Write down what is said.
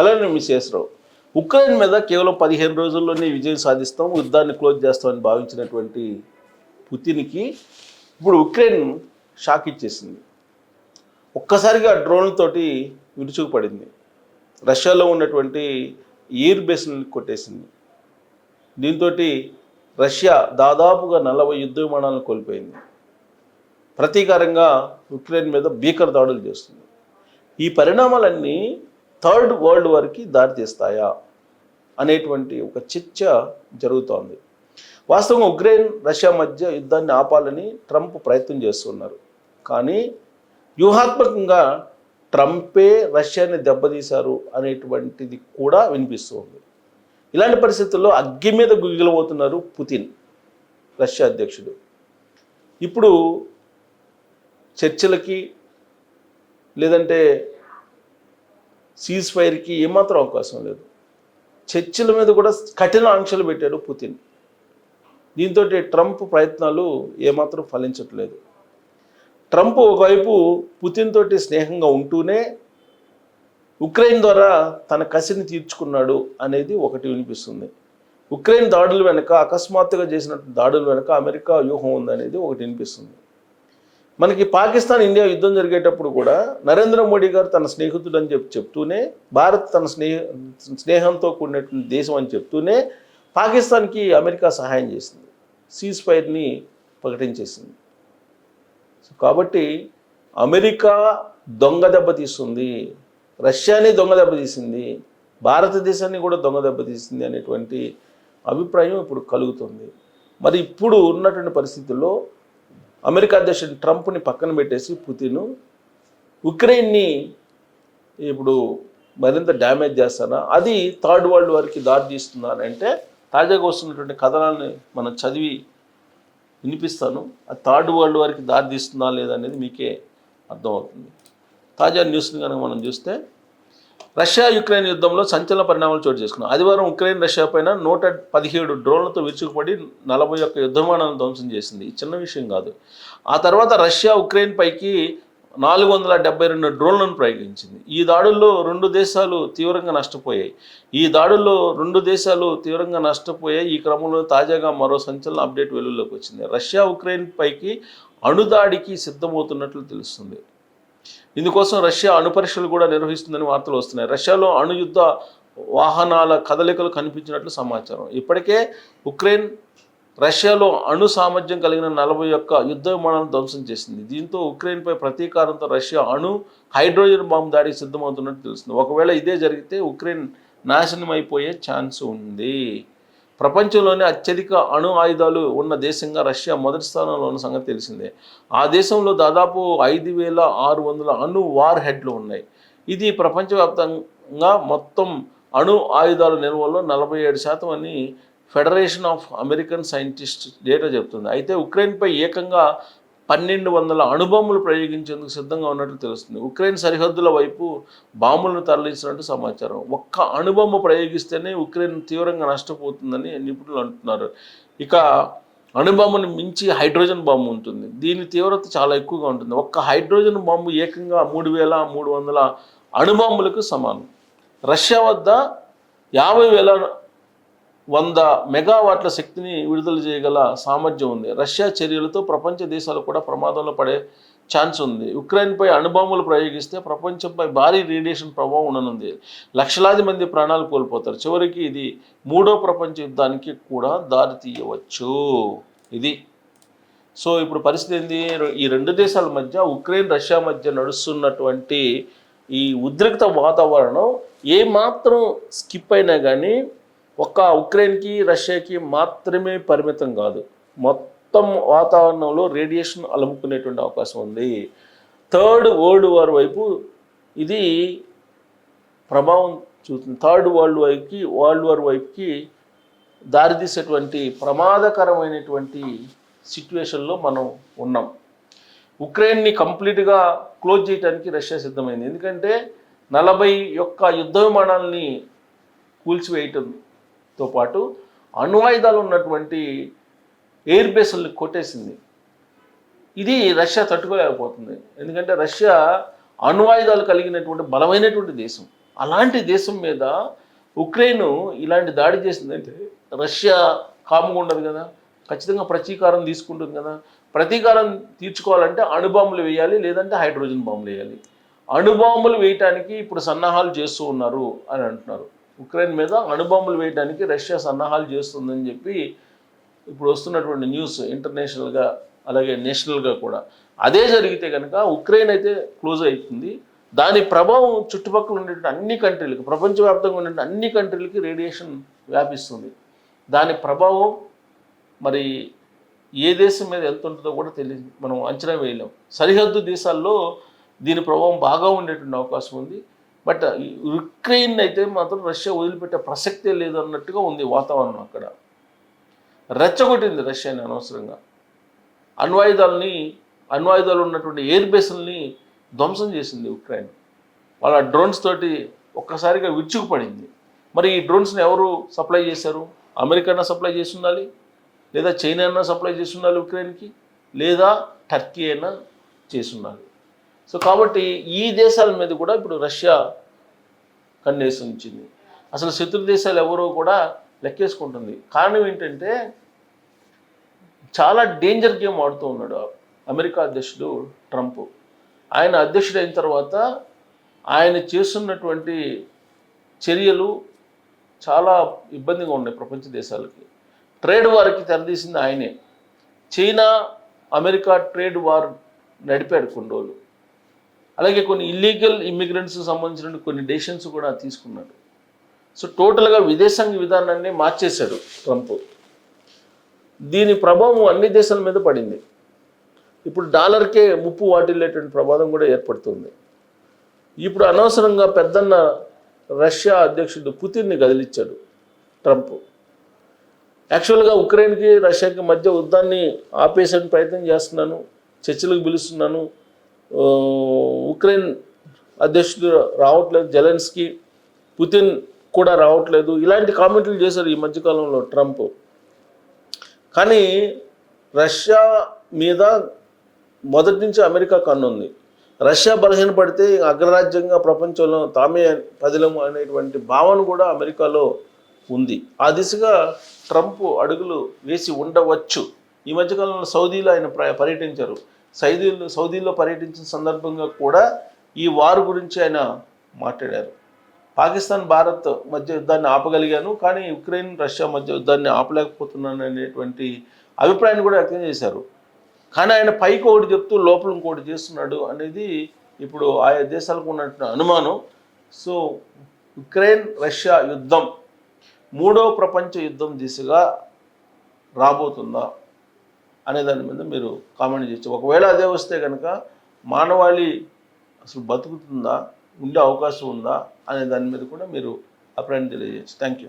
Hello నేను miss చేసరావు Ukraine మీద కేవలం పదిహేను రోజుల్లోనే విజయం సాధిస్తాం యుద్ధాన్ని క్లోజ్ చేస్తామని భావించినటువంటి పుతిన్కి ఇప్పుడు ఉక్రెయిన్ షాక్ ఇచ్చేసింది. ఒక్కసారిగా డ్రోన్లతోటి విరుచుకుపడింది. రష్యాలో ఉన్నటువంటి ఎయిర్ బేస్ని కొట్టేసింది. దీంతో రష్యా దాదాపుగా నలభై యుద్ధ విమానాలను కోల్పోయింది. ప్రతీకారంగా ఉక్రెయిన్ మీద భీకర దాడులు చేస్తుంది. ఈ పరిణామాలన్నీ థర్డ్ వరల్డ్ వార్కి దారితీస్తాయా అనేటువంటి ఒక చర్చ జరుగుతోంది. వాస్తవంగా ఉక్రెయిన్ రష్యా మధ్య యుద్ధాన్ని ఆపాలని ట్రంప్ ప్రయత్నం చేస్తున్నారు. కానీ వ్యూహాత్మకంగా ట్రంపే రష్యాని దెబ్బతీశారు అనేటువంటిది కూడా వినిపిస్తుంది. ఇలాంటి పరిస్థితుల్లో అగ్గి మీద గుగిలబోతున్నారు పుతిన్ రష్యా అధ్యక్షుడు. ఇప్పుడు చర్చలకి లేదంటే సీజ్ ఫైర్కి ఏమాత్రం అవకాశం లేదు. చర్చిల మీద కూడా కఠిన ఆంక్షలు పెట్టాడు పుతిన్. దీంతో ట్రంప్ ప్రయత్నాలు ఏమాత్రం ఫలించట్లేదు. ట్రంప్ ఒకవైపు పుతిన్ తోటి స్నేహంగా ఉంటూనే ఉక్రెయిన్ ద్వారా తన కసిని తీర్చుకున్నాడు అనేది ఒకటి వినిపిస్తుంది. ఉక్రెయిన్ దాడుల వెనుక అకస్మాత్తుగా చేసిన దాడుల వెనుక అమెరికా వ్యూహం ఉందనేది ఒకటి వినిపిస్తుంది. మనకి పాకిస్తాన్ ఇండియా యుద్ధం జరిగేటప్పుడు కూడా నరేంద్ర మోడీ గారు తన స్నేహితుడు అని చెప్పి చెప్తూనే భారత్ తన స్నేహ స్నేహంతో కూడినటువంటి దేశం అని చెప్తూనే పాకిస్తాన్కి అమెరికా సహాయం చేసింది. సీజ్ ఫైర్ని ప్రకటించేసింది. కాబట్టి అమెరికా దొంగ దెబ్బ తీస్తుంది రష్యాని దొంగ దెబ్బ తీసింది భారతదేశాన్ని కూడా దొంగ దెబ్బ తీసింది అనేటువంటి అభిప్రాయం ఇప్పుడు కలుగుతుంది. మరి ఇప్పుడు ఉన్నటువంటి పరిస్థితుల్లో అమెరికా అధ్యక్షుడు ట్రంప్ని పక్కన పెట్టేసి పుతిన్ ఉక్రెయిన్ని ఇప్పుడు మరింత డ్యామేజ్ చేస్తానా? అది థర్డ్ వరల్డ్ వారికి దారి తీస్తుందా? అని అంటే తాజాగా వస్తున్నటువంటి కథనాన్ని మనం చదివి వినిపిస్తాను. ఆ థర్డ్ వరల్డ్ వారికి దారి తీస్తుందా లేదా అనేది మీకే అర్థమవుతుంది. తాజా న్యూస్ని కనుక మనం చూస్తే రష్యా యుక్రెయిన్ యుద్ధంలో సంచలన పరిణామాలు చోటు చేసుకున్నాం ఆదివారం ఉక్రెయిన్ రష్యా పైన నూట పదిహేడు డ్రోన్లతో విరుచుకుపడి నలభై ఒక్క యుద్ధమానాలను ధ్వంసం చేసింది. ఈ చిన్న విషయం కాదు. ఆ తర్వాత రష్యా ఉక్రెయిన్ పైకి నాలుగు వందల డెబ్బై రెండు డ్రోన్లను ప్రయోగించింది. ఈ దాడుల్లో రెండు దేశాలు తీవ్రంగా నష్టపోయాయి. ఈ దాడుల్లో రెండు దేశాలు తీవ్రంగా నష్టపోయాయి. ఈ క్రమంలో తాజాగా మరో సంచలన అప్డేట్ వెలుగులోకి వచ్చింది. రష్యా ఉక్రెయిన్ పైకి అణుదాడికి సిద్ధమవుతున్నట్లు తెలుస్తుంది. ఇందుకోసం రష్యా అణు పరీక్షలు కూడా నిర్వహిస్తుందని వార్తలు వస్తున్నాయి. రష్యాలో అణు యుద్ధ వాహనాల కదలికలు కనిపించినట్లు సమాచారం. ఇప్పటికే ఉక్రెయిన్ రష్యాలో అణు సామర్థ్యం కలిగిన నలభై ఒక్క యుద్ధ విమానాలను ధ్వంసం చేసింది. దీంతో ఉక్రెయిన్పై ప్రతీకారంతో రష్యా అణు హైడ్రోజన్ బాంబు దాడికి సిద్ధమవుతున్నట్టు తెలుస్తుంది. ఒకవేళ ఇదే జరిగితే ఉక్రెయిన్ నాశనం అయిపోయే ఛాన్స్ ఉంది. ప్రపంచంలోనే అత్యధిక అణు ఆయుధాలు ఉన్న దేశంగా రష్యా మొదటి స్థానంలో ఉన్న సంగతి తెలిసిందే. ఆ దేశంలో దాదాపు ఐదు వేల ఆరు వందల అణు వార్ హెడ్లు ఉన్నాయి. ఇది ప్రపంచవ్యాప్తంగా మొత్తం అణు ఆయుధాల నిల్వలో నలభై ఏడు శాతం అని federation of American scientist data చెబుతుంది అయితే ఉక్రెయిన్పై ఏకంగా పన్నెండు వందల అణుబాంబులు ప్రయోగించేందుకు సిద్ధంగా ఉన్నట్లు తెలుస్తుంది. ఉక్రెయిన్ సరిహద్దుల వైపు బాంబులను తరలించినట్టు సమాచారం. ఒక్క అణుబాంబు ప్రయోగిస్తేనే ఉక్రెయిన్ తీవ్రంగా నష్టపోతుందని నిపుణులు అంటున్నారు. ఇక అణుబాంబుని మించి హైడ్రోజన్ బాంబు ఉంటుంది. దీని తీవ్రత చాలా ఎక్కువగా ఉంటుంది. ఒక్క హైడ్రోజన్ బాంబు ఏకంగా మూడు వేల మూడు వందల అణుబాంబులకు సమానం. రష్యా వద్ద యాభై వేల వంద మెగావాట్ల శక్తిని విడుదల చేయగల సామర్థ్యం ఉంది. రష్యా చర్యలతో ప్రపంచ దేశాలు కూడా ప్రమాదంలో పడే ఛాన్స్ ఉంది. ఉక్రెయిన్పై అణుబాంబులు ప్రయోగిస్తే ప్రపంచంపై భారీ రేడియేషన్ ప్రభావం ఉండనుంది. లక్షలాది మంది ప్రాణాలు కోల్పోతారు. చివరికి ఇది మూడో ప్రపంచ యుద్ధానికి కూడా దారి తీయవచ్చు. ఇది. సో ఇప్పుడు పరిస్థితి ఏంది? ఈ రెండు దేశాల మధ్య ఉక్రెయిన్ రష్యా మధ్య నడుస్తున్నటువంటి ఈ ఉద్రిక్త వాతావరణం ఏమాత్రం స్కిప్ అయినా కానీ ఒక్క ఉక్రెయిన్కి రష్యాకి మాత్రమే పరిమితం కాదు. మొత్తం వాతావరణంలో రేడియేషన్ అలుముకునేటువంటి అవకాశం ఉంది. థర్డ్ వరల్డ్ వార్ వైపు ఇది ప్రభావం చూస్తుంది థర్డ్ వరల్డ్ వైపుకి వరల్డ్ వార్ వైపుకి దారితీసేటువంటి ప్రమాదకరమైనటువంటి సిచ్యువేషన్లో మనం ఉన్నాం. ఉక్రెయిన్ని కంప్లీట్గా క్లోజ్ చేయడానికి రష్యా సిద్ధమైంది. ఎందుకంటే నలభై యొక్క యుద్ధ విమానాలని తో పాటు అణ్వాయుధాలు ఉన్నటువంటి ఎయిర్ బేస్లను కొట్టేసింది. ఇది రష్యా తట్టుకోలేకపోతుంది. ఎందుకంటే రష్యా అణ్వాయుధాలు కలిగినటువంటి బలమైనటువంటి దేశం. అలాంటి దేశం మీద ఉక్రెయిన్ ఇలాంటి దాడి చేసిందంటే రష్యా కాముగా ఉండదు కదా. ఖచ్చితంగా ప్రతీకారం తీసుకుంటుంది కదా. ప్రతీకారం తీర్చుకోవాలంటే అణుబాంబులు వేయాలి లేదంటే హైడ్రోజన్ బాంబులు వేయాలి. అణుబాంబులు వేయటానికి ఇప్పుడు సన్నాహాలు చేస్తూ ఉన్నారు అని అంటున్నారు. ఉక్రెయిన్ మీద అణుబాంబులు వేయడానికి రష్యా సన్నాహాలు చేస్తుందని చెప్పి ఇప్పుడు వస్తున్నటువంటి న్యూస్ ఇంటర్నేషనల్గా అలాగే నేషనల్గా కూడా. అదే జరిగితే కనుక ఉక్రెయిన్ అయితే క్లోజ్ అవుతుంది దాని ప్రభావం చుట్టుపక్కల ఉండేటువంటి అన్ని కంట్రీలకి ప్రపంచవ్యాప్తంగా ఉండే అన్ని కంట్రీలకి రేడియేషన్ వ్యాపిస్తుంది. దాని ప్రభావం మరి ఏ దేశం మీద వెళ్తుంటుందో కూడా తెలియదు మనం అంచనా వేయలేం. సరిహద్దు దేశాల్లో దీని ప్రభావం బాగా ఉండేటువంటి అవకాశం ఉంది. బట్ యుక్రెయిన్ ఉక్రెయిన్ అయితే మాత్రం రష్యా వదిలిపెట్టే ప్రసక్తే లేదు అన్నట్టుగా ఉంది వాతావరణం అక్కడ. రెచ్చగొట్టింది రష్యాని అనవసరంగా. అణ్వాయుధాలని అణ్వాయుధాలు ఉన్నటువంటి ఎయిర్ బేస్ల్ని ధ్వంసం చేసింది ఉక్రెయిన్ వాళ్ళ డ్రోన్స్ తోటి ఒక్కసారిగా విరుచుకుపడింది. మరి ఈ డ్రోన్స్ని ఎవరు సప్లై చేశారు? అమెరికా సప్లై చేసి ఉండాలి లేదా చైనా అయినా సప్లై చేసి ఉండాలి ఉక్రెయిన్కి లేదా టర్కీ అయినా చేసి ఉండాలి సో కాబట్టి ఈ దేశాల మీద కూడా ఇప్పుడు రష్యా కన్నేసి ఉంచింది అసలు శత్రు దేశాలు ఎవరో కూడా లెక్కేసుకుంటుంది. కారణం ఏంటంటే చాలా డేంజర్ గేమ్ ఆడుతూ ఉన్నాడు అమెరికా అధ్యక్షుడు ట్రంప్. ఆయన అధ్యక్షుడు అయిన తర్వాత ఆయన చేస్తున్నటువంటి చర్యలు చాలా ఇబ్బందిగా ఉన్నాయి ప్రపంచ దేశాలకి. ట్రేడ్ వార్కి తెరదీసింది ఆయనే. చైనా అమెరికా ట్రేడ్ వార్ నడిపాడు కొన్ని రోజులు. అలాగే కొన్ని ఇల్లీగల్ ఇమ్మిగ్రెంట్స్కి సంబంధించిన కొన్ని డెసిషన్స్ కూడా తీసుకున్నాడు. సో టోటల్గా విదేశాంగ విధానాన్ని మార్చేశాడు ట్రంప్. దీని ప్రభావం అన్ని దేశాల మీద పడింది. ఇప్పుడు డాలర్కే ముప్పు వాటిల్లేటువంటి ప్రమాదం కూడా ఏర్పడుతుంది. ఇప్పుడు అనవసరంగా పెద్దన్న రష్యా అధ్యక్షుడు పుతిన్ని కదిలిచ్చాడు ట్రంప్. యాక్చువల్గా ఉక్రెయిన్కి రష్యాకి మధ్య యుద్ధాన్ని ఆపేసే ప్రయత్నం చేస్తున్నాను చర్చలకు పిలుస్తున్నాను ఉక్రెయిన్ అధ్యక్షుడు రావట్లేదు జెలెన్స్కి పుతిన్ కూడా రావట్లేదు. ఇలాంటి కామెంట్లు చేశారు ఈ మధ్యకాలంలో ట్రంప్. కానీ రష్యా మీద మొదటి నుంచి అమెరికా కన్నుంది. రష్యా బలహీనపడితే అగ్రరాజ్యంగా ప్రపంచంలో తామే పదిలము అనేటువంటి భావన కూడా అమెరికాలో ఉంది. ఆ దిశగా ట్రంప్ అడుగులు వేసి ఉండవచ్చు. ఈ మధ్యకాలంలో సౌదీలో ఆయన ప్ర- పర్యటించారు. సౌదీలో సౌదీలో పర్యటించిన సందర్భంగా కూడా ఈ వార్ గురించి ఆయన మాట్లాడారు. పాకిస్తాన్ భారత్ మధ్య యుద్ధాన్ని ఆపగలిగాను కానీ ఉక్రెయిన్ రష్యా మధ్య యుద్ధాన్ని ఆపలేకపోతున్నాను అనేటువంటి అభిప్రాయాన్ని కూడా వ్యక్తం చేశారు. కానీ ఆయన పైకి ఒకటి చెప్తూ లోపల ఇంకోటి చేస్తున్నాడు అనేది ఇప్పుడు ఆయా దేశాలకు ఉన్నటువంటి అనుమానం. సో ఉక్రెయిన్ రష్యా యుద్ధం మూడో ప్రపంచ యుద్ధం దిశగా రాబోతుందా? అనే దాని మీద మీరు కామెంట్ చేయొచ్చు. ఒకవేళ అదే వస్తే కనుక మానవాళి అసలు బతుకుతుందా? ఉండే అవకాశం ఉందా? అనే దాని మీద కూడా మీరు అభిప్రాయం తెలియజేయచ్చు. Thank you